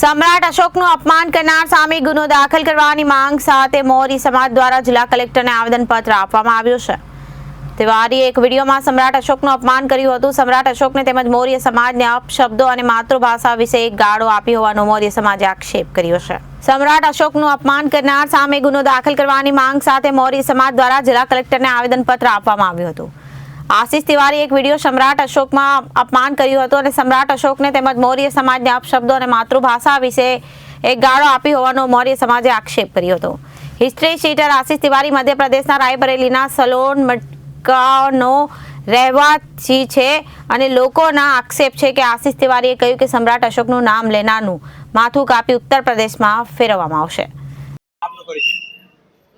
સમ્રાટ અશોકનું અપમાન કરનાર સામે ગુનો દાખલ કરવાની માંગ સાથે મોરી સમાજ દ્વારા જિલ્લા કલેક્ટરને આવેદનપત્ર આપવામાં આવ્યું છે. તિવારીએ એક વિડીયોમાં સમ્રાટ અશોકનું અપમાન કર્યું હતું. સમ્રાટ અશોકને તેમજ મૌર્ય સમાજને અપશબ્દો અને માતૃભાષા વિશે એક ગાળો આપી હોવાનો મૌર્ય સમાજે આક્ષેપ કર્યો છે. સમ્રાટ અશોકનું અપમાન કરનાર સામે ગુનો દાખલ કરવાની માંગ સાથે મૌર્ય સમાજ દ્વારા જિલ્લા કલેક્ટરને આવેદનપત્ર આપવામાં આવ્યું હતું. આશિષ તિવારી એક વીડિયો સમ્રાટ અશોકમાં અપમાન કર્યું હતું અને સમ્રાટ અશોકને તેમજ મૌર્ય સમાજને અપશબ્દો અને માતૃભાષા વિશે એક ગાળો આપી હોવાનો મૌર્ય સમાજે આક્ષેપ કર્યો હતો. હિસ્ટ્રી શીટર આશિષ તિવારી મધ્યપ્રદેશના રાયબરેલીના સલોન મટકાનો રહેવાસી છે અને લોકોના આક્ષેપ છે કે આશિષ તિવારીએ કહ્યું કે સમ્રાટ અશોકનું નામ લેનારનું માથું કાપી ઉત્તર પ્રદેશમાં ફેરવવામાં આવશે.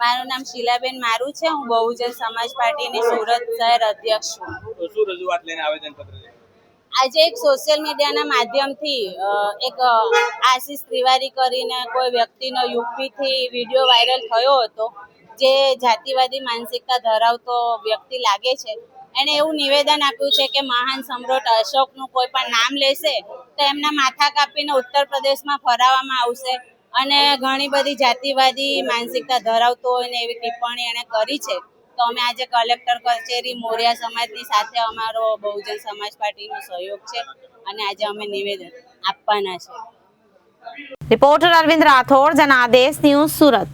મારું નામ શીલાબેન મારું છે. હું બહુજન સમાજ પાર્ટીની સુરત શહેર અધ્યક્ષ છું. શું રજૂઆત લઈને આવેદન પત્ર આજે એક સોશિયલ મીડિયાના માધ્યમથી એક આશિષ તિવારી કરીને કોઈ વ્યક્તિનો યુપીથી વીડિયો વાયરલ થયો હતો જે જાતિવાદી માનસિકતા ધરાવતો વ્યક્તિ લાગે છે. એણે એવું નિવેદન આપ્યું છે કે મહાન સમ્રાટ અશોકનું કોઈ પણ નામ લેશે તો એમના માથા કાપીને ઉત્તર પ્રદેશમાં ફરાવવામાં આવશે. અને ઘણી બધી જાતિવાદી માનસિકતા ધરાવતો હોય ને એવી ટિપ્પણી એણે કરી છે. તો અમે આજે કલેક્ટર કચેરી મોરિયા સમાજની સાથે અમારો બહુજન સમાજ પાર્ટીનો સહયોગ છે અને આજે અમે નિવેદન આપવાના છે. Reporter Arvind Rathod, Janadesh news Surat.